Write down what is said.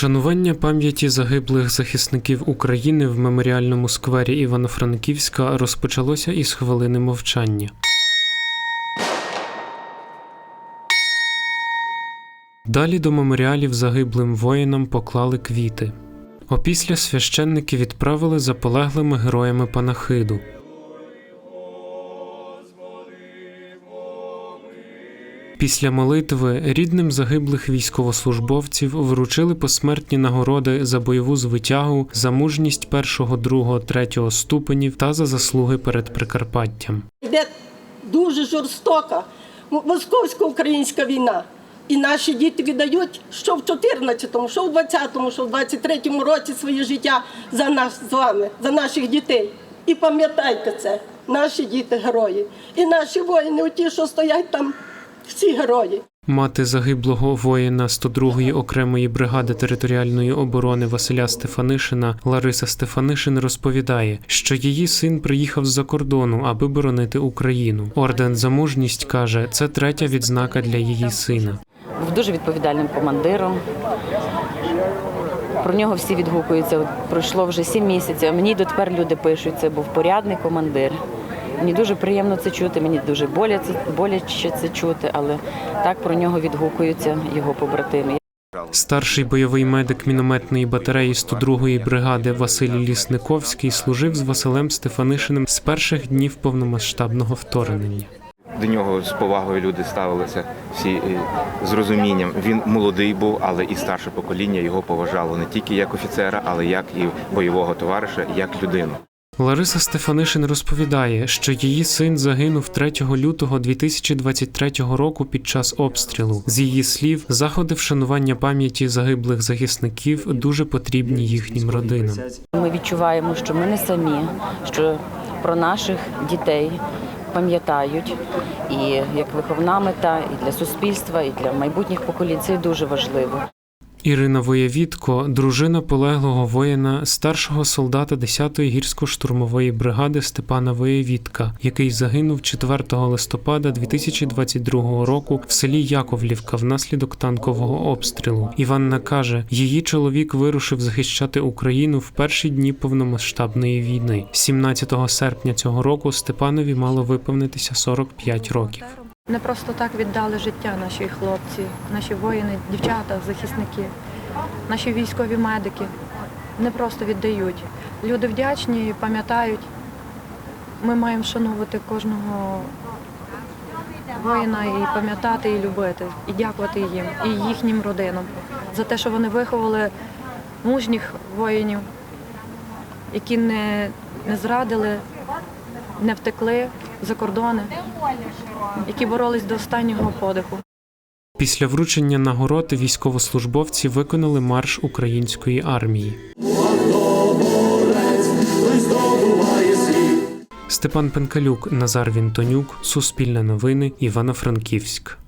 Вшанування пам'яті загиблих захисників України в меморіальному сквері Івано-Франківська розпочалося із хвилини мовчання. Далі до меморіалів загиблим воїнам поклали квіти. Опісля священники відправили за полеглими героями панахиду. Після молитви рідним загиблих військовослужбовців вручили посмертні нагороди за бойову звитягу, за мужність першого, другого, третього ступенів та за заслуги перед Прикарпаттям. Йде дуже жорстока московсько-українська війна. І наші діти віддають що в 14-му, що в 20-му, що в 23-му році своє життя за нас з вами, за наших дітей. І пам'ятайте це, наші діти герої. І наші воїни, ті, що стоять там, всі герої. Мати загиблого воїна 102-ї окремої бригади територіальної оборони Василя Стефанишина Лариса Стефанишин розповідає, що її син приїхав з-за кордону, аби боронити Україну. Орден за мужність каже, це третя відзнака для її сина. був дуже відповідальним командиром. Про нього всі відгукуються. Пройшло вже сім місяців. Мені дотепер люди пишуть, це був порядний командир. Мені дуже приємно це чути, мені дуже боляче, боляче це чути, але так про нього відгукуються його побратими. Старший бойовий медик мінометної батареї 102-ї бригади Василь Лісниковський служив з Василем Стефанишиним з перших днів повномасштабного вторгнення. До нього з повагою люди ставилися всі е, з розумінням. Він молодий був, але і старше покоління його поважало не тільки як офіцера, але як і бойового товариша, як людину. Лариса Стефанишин розповідає, що її син загинув 3 лютого 2023 року під час обстрілу. З її слів, заходи вшанування пам'яті загиблих захисників дуже потрібні їхнім родинам. Ми відчуваємо, що ми не самі, що про наших дітей пам'ятають. І як виховна мета, і для суспільства, і для майбутніх поколінь це дуже важливо. Ірина Воєвітко, дружина полеглого воїна, старшого солдата 10-ї гірсько-штурмової бригади Степана Воєвітка, який загинув 4 листопада 2022 року в селі Яковлівка внаслідок танкового обстрілу. Іванна каже, її чоловік вирушив захищати Україну в перші дні повномасштабної війни. 17 серпня цього року Степанові мало виповнитися 45 років. Не просто так віддали життя наші хлопці, наші воїни, дівчата, захисники, наші військові медики. Не просто віддають. Люди вдячні, пам'ятають. Ми маємо вшановувати кожного воїна і пам'ятати, і любити, і дякувати їм, і їхнім родинам за те, що вони виховали мужніх воїнів, які не, не зрадили, не втекли за кордони, які боролись до останнього подиху. Після вручення нагород військовослужбовці виконали марш української армії. Степан Пенкалюк, Назар Вінтонюк, Суспільне новини, Івано-Франківськ.